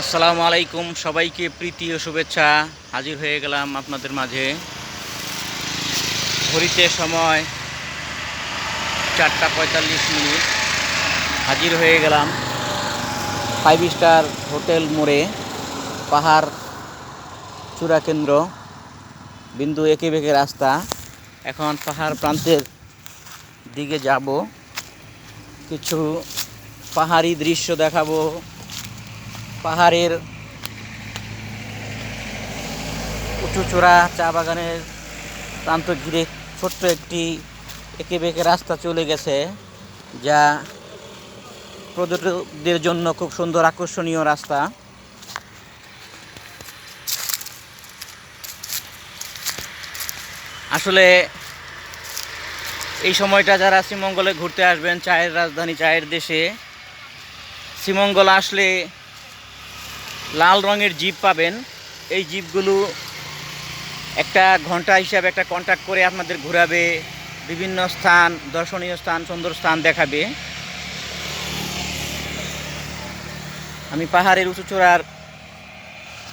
আসসালামু আলাইকুম, সবাইকে প্রীতি ও শুভেচ্ছা। হাজির হয়ে গেলাম আপনাদের মাঝে। ঘড়িতে সময় চারটা পঁয়তাল্লিশ মিনিট। হাজির হয়ে গেলাম ফাইভ স্টার হোটেল মোড়ে, পাহাড় চূড়া কেন্দ্র, বিন্দু একে বেঁকে রাস্তা। এখন পাহাড় প্রান্তের দিকে যাব। কিছু পাহাড়ি দৃশ্য দেখাবো। পাহাড়ের উঁচু চূড়া চা বাগানের প্রান্ত ঘিরে ছোট্ট একটি একে বেঁকে রাস্তা চলে গেছে, যা পর্যটকদের জন্য খুব সুন্দর আকর্ষণীয় রাস্তা। আসলে এই সময়টা যারা শ্রীমঙ্গলে ঘুরতে আসবেন, চায়ের রাজধানী, চায়ের দেশে, শ্রীমঙ্গল আসলে লাল রঙের জিপ পাবেন। এই জিপগুলো একটা ঘণ্টা হিসাবে একটা কন্ট্যাক্ট করে আপনাদের ঘোরাবে, বিভিন্ন স্থান, দর্শনীয় স্থান, সুন্দর স্থান দেখাবে। আমি পাহাড়ের উঁচু চূড়ার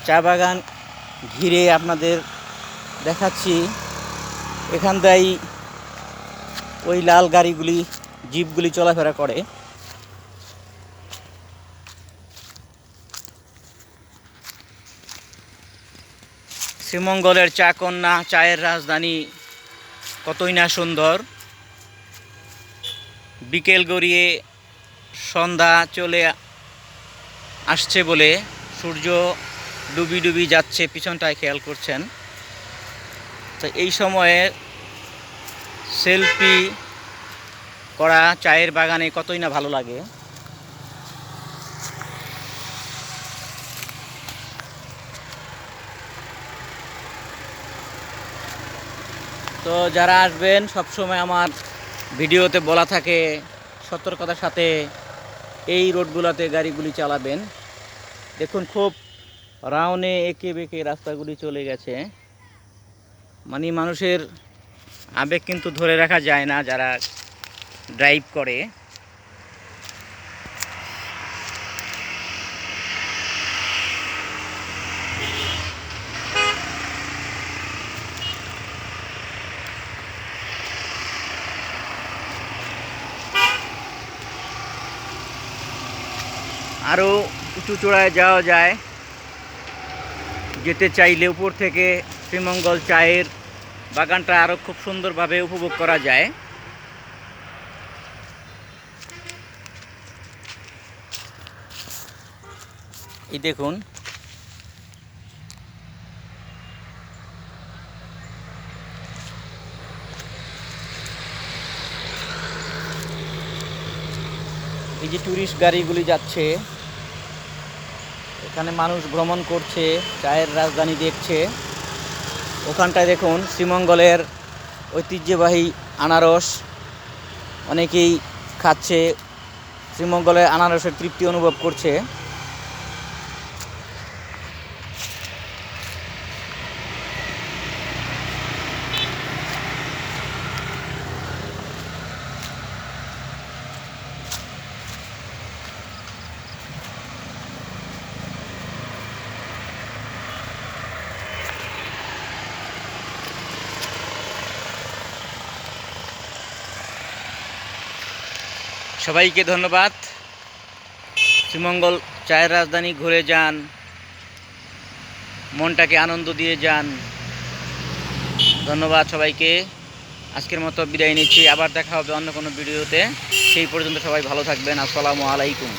চা বাগান ঘিরে আপনাদের দেখাচ্ছি। এখান ওই লাল গাড়িগুলি, জিপগুলি চলাফেরা করে। শ্রীমঙ্গলের চা কন্যা, চায়ের রাজধানী, কতই না সুন্দর। বিকেল গড়িয়ে সন্ধ্যা চলে আসছে বলে সূর্য ডুবি ডুবি যাচ্ছে, পিছনটায় খেয়াল করছেন। তো এই সময়ে সেলফি করা চায়ের বাগানে কতই না ভালো লাগে। তো যারা আসবেন, সবসময় আমার ভিডিওতে বলা থাকে, সতর্কতার সাথে এই রোডগুলোতে গাড়িগুলি চালাবেন। দেখুন, খুব রাউনে এঁকে বেঁকে রাস্তাগুলি চলে গেছে। মানে মানুষের আবেগ কিন্তু ধরে রাখা যায় না যারা ড্রাইভ করে। আরও উঁচু চূড়ায় যাওয়া যায়। যেতে চাইলে উপর থেকে শ্রীমঙ্গল চায়ের বাগানটা আরও খুব সুন্দরভাবে উপভোগ করা যায়। এই দেখুন। এই যে ট্যুরিস্ট গাড়িগুলি যাচ্ছে। এখানে মানুষ ভ্রমণ করছে, চায়ের রাজধানী দেখছে। ওখানটায় দেখুন, শ্রীমঙ্গলের ঐতিহ্যবাহী আনারস। অনেকেই খাচ্ছে শ্রীমঙ্গলের আনারসের তৃপ্তি অনুভব করছে। সবাইকে ধন্যবাদ। শ্রীমঙ্গল চায়ের রাজধানী ঘুরে যান, মনটাকে আনন্দ দিয়ে যান। ধন্যবাদ সবাইকে। আজকের মতো বিদায় নিচ্ছি। আবার দেখা হবে অন্য কোনো ভিডিওতে। সেই পর্যন্ত সবাই ভালো থাকবেন। আসসালামু আলাইকুম।